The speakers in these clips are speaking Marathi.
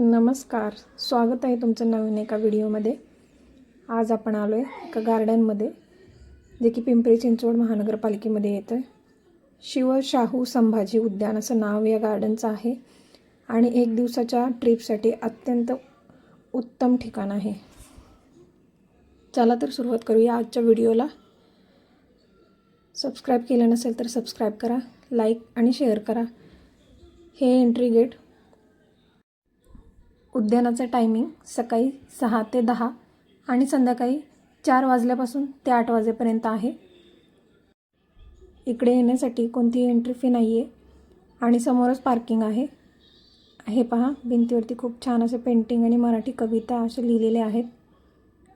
नमस्कार. स्वागत आहे तुमचं नवीन एका व्हिडिओमध्ये. आज आपण आलो आहे एका गार्डनमध्ये जे की पिंपरी चिंचवड महानगरपालिकेमध्ये येतं आहे शिवशाहू संभाजी उद्यान असं नाव या गार्डनचं आहे. आणि एक दिवसाच्या ट्रिपसाठी अत्यंत उत्तम ठिकाण आहे. चला तर सुरुवात करूया आजच्या व्हिडिओला. सबस्क्राईब केलं नसेल तर सबस्क्राईब करा लाईक आणि शेअर करा. हे एंट्री गेट उद्यानाचं टायमिंग सकाळी सहा ते दहा आणि संध्याकाळी चार वाजल्यापासून ते आठ वाजेपर्यंत आहे. इकडे येण्यासाठी कोणतीही एंट्री फी नाही आहे आणि समोरच पार्किंग आहे. हे पहा भिंतीवरती खूप छान असे पेंटिंग आणि मराठी कविता असे लिहिलेले आहेत.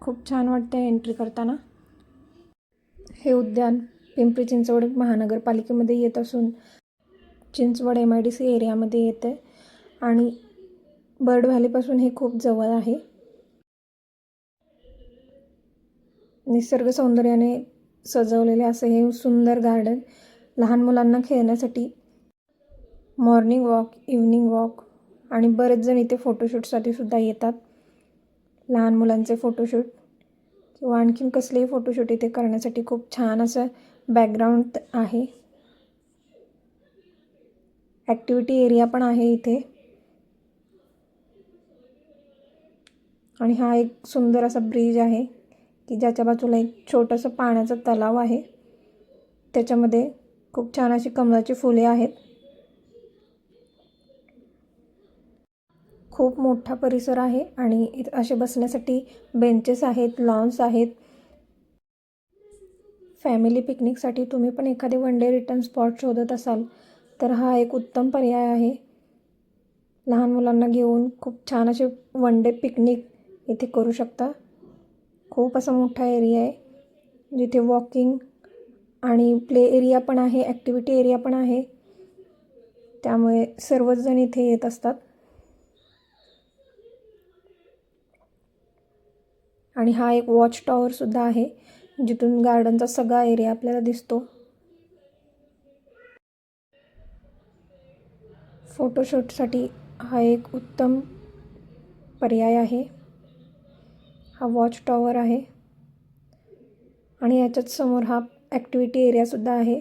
खूप छान वाटते एंट्री करताना. हे उद्यान पिंपरी चिंचवड महानगरपालिकेमध्ये येत असून Chinchwad M I D C एरियामध्ये येते आणि बर्ड व्हॅलीपासून हे खूप जवळ आहे. निसर्ग सौंदर्याने सजवलेले असे हे सुंदर गार्डन लहान मुलांना खेळण्यासाठी मॉर्निंग वॉक इव्हनिंग वॉक आणि बरेच जण इथे फोटोशूटसाठी सुद्धा येतात. लहान मुलांचे फोटोशूट किंवा आणखीन कसलेही फोटोशूट इथे करण्यासाठी खूप छान असं बॅकग्राऊंड आहे. ॲक्टिव्हिटी एरिया पण आहे इथे. आणि हा एक सुंदर असा ब्रिज आहे की ज्याच्या बाजूला एक छोटंसं पाण्याचं तलाव आहे. त्याच्यामध्ये खूप छान अशी कमळाची फुले आहेत. खूप मोठा परिसर आहे आणि इथं असे बसण्यासाठी बेंचेस आहेत लॉन्स आहेत. फॅमिली पिकनिकसाठी तुम्ही पण एखादे वन डे रिटर्न स्पॉट शोधत असाल तर हा एक उत्तम पर्याय आहे. लहान मुलांना घेऊन खूप छान असे वन डे पिकनिक इथे करू शकता. खूप असा मोठा एरिया आहे जिथे वॉकिंग आणि प्ले एरिया पण आहे ॲक्टिव्हिटी एरिया पण आहे. त्यामुळे सर्वच जण इथे येत असतात. आणि हा एक वॉच टॉवरसुद्धा आहे जिथून गार्डनचा सगळा एरिया आपल्याला दिसतो. फोटोशूटसाठी हा एक उत्तम पर्याय आहे. हा वॉच टॉवर आहे. आणि याच्याच समोर हा ॲक्टिव्हिटी एरियासुद्धा आहे.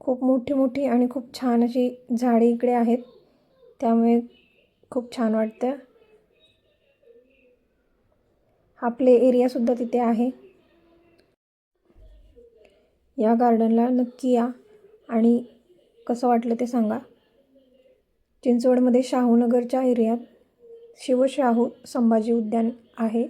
खूप मोठी मोठी आणि खूप छान अशी झाडे इकडे आहेत. त्यामुळे खूप छान वाटतं. हा प्ले एरियासुद्धा तिथे आहे. या गार्डनला नक्की या. आणि कसं वाटलं ते सांगा. चिंचवडमध्ये शाहूनगरच्या एरियात शिवशाहू संभाजी उद्यान आहे.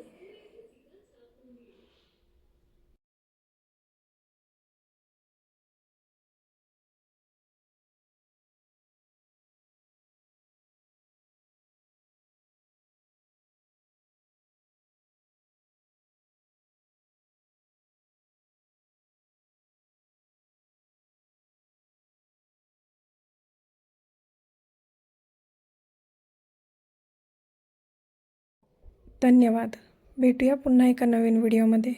धन्यवाद. भेटूया पुन्हा एका नवीन व्हिडिओमध्ये.